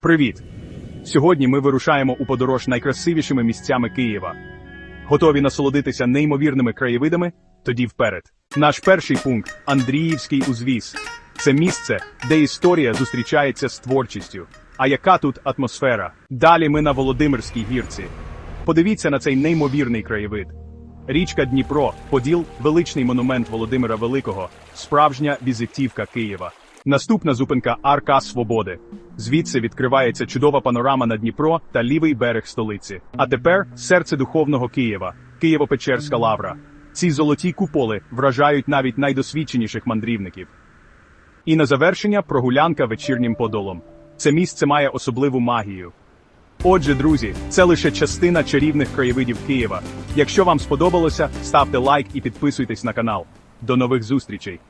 Привіт! Сьогодні ми вирушаємо у подорож найкрасивішими місцями Києва. Готові насолодитися неймовірними краєвидами? Тоді вперед. Наш перший пункт Андріївський узвіз. Це місце, де історія зустрічається з творчістю. А яка тут атмосфера? Далі ми на Володимирській гірці. Подивіться на цей неймовірний краєвид. Річка Дніпро, Поділ, величний монумент Володимира Великого, справжня візитівка Києва. Наступна зупинка Арка Свободи. Звідси відкривається чудова панорама на Дніпро та лівий берег столиці. А тепер серце духовного Києва, Києво-Печерська лавра. Ці золоті куполи вражають навіть найдосвідченіших мандрівників. І на завершення прогулянка вечірнім подолом. Це місце має особливу магію. Отже, друзі, це лише частина чарівних краєвидів Києва. Якщо вам сподобалося, ставте лайк і підписуйтесь на канал. До нових зустрічей!